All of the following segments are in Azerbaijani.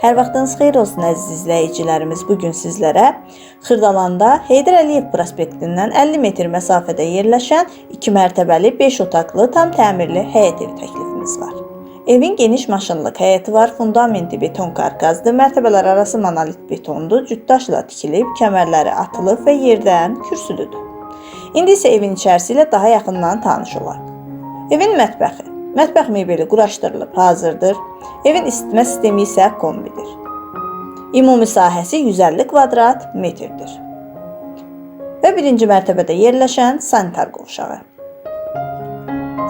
Hər vaxtınız xeyir olsun əziz izləyicilərimiz. Bu gün sizlərə Xırdalanda Heydər Əliyev prospektindən 50 metr məsafədə yerləşən 2 mərtəbəli 5 otaqlı tam təmirli həyət evi təklifimiz var. Evin geniş maşınlıq həyəti var, fundamenti beton karkazdır, mərtəbələr arası monolit betondur, cütdaşla tikilib, kəmərləri atılıb və yerdən kürsülüdür. İndi isə evin içərisi ilə daha yaxından tanış olaq. Evin mətbəxi. Mətbəx mebeli quraşdırılıb hazırdır. Evin isitmə sistemi isə kombidir. Ümumi sahəsi 150 kvadrat metrdir. Və birinci mərtəbədə yerləşən sanitar qovşağı.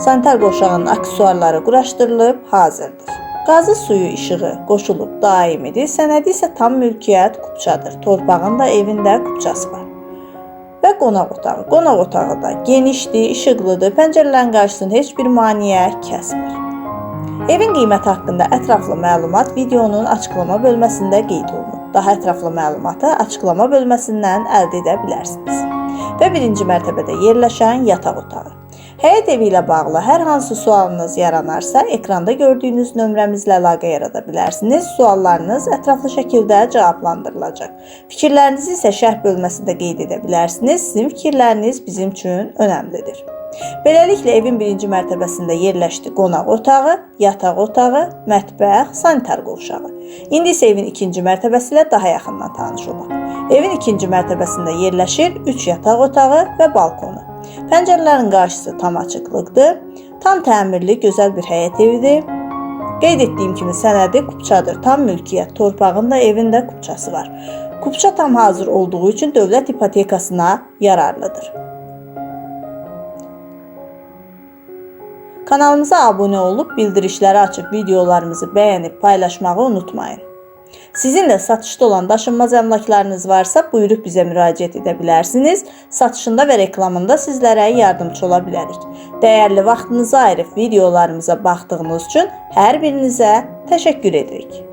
Sanitar qovşağının aksesuarları quraşdırılıb hazırdır. Qazı suyu işığı qoşulub daimidir. Sənədi isə tam mülkiyyət kupçadır. Torpağın da evində kupçası var və qonaq otağı. Qonaq otağı da genişdir, işıqlıdır. Pəncərələrin qarşısını heç bir maneə kəsmir. Evin qiyməti haqqında ətraflı məlumat videonun açıqlama bölməsində qeyd olunub. Daha ətraflı məlumatı açıqlama bölməsindən əldə edə bilərsiniz. Və birinci mərtəbədə yerləşən yataq otağı. Həyət evi ilə bağlı hər hansı sualınız yaranarsa, ekranda gördüyünüz nömrəmizlə əlaqə yarada bilərsiniz. Suallarınız ətraflı şəkildə cavablandırılacaq. Fikirlərinizi isə şərh bölməsində qeyd edə bilərsiniz. Sizin fikirləriniz bizim üçün önəmlidir. Beləliklə evin birinci mərtəbəsində yerləşdi qonaq otağı, yataq otağı, mətbəx, sanitar qovşağı. İndi isə evin ikinci mərtəbəsi ilə daha yaxından tanış olaq. Evin ikinci mərtəbəsində yerləşir 3 yataq otağı və balkonu. Pəncərələrin qarşısı tam açıqlıqdır. Tam təmirli, gözəl bir həyət evidir. Qeyd etdiyim kimi sənədi kupçadır. Tam mülkiyyət, torpağın da evin də kupçası var. Kupça tam hazır olduğu üçün dövlət ipotekasına yararlıdır. Kanalımıza abunə olub bildirişləri açıb videolarımızı bəyənib paylaşmağı unutmayın. Sizin də satışda olan daşınmaz əmlaklarınız varsa, buyurub bizə müraciət edə bilərsiniz. Satışında və reklamında sizlərə yardımçı ola bilərik. Dəyərli vaxtınızı ayırıb videolarımıza baxdığınız üçün hər birinizə təşəkkür edirik.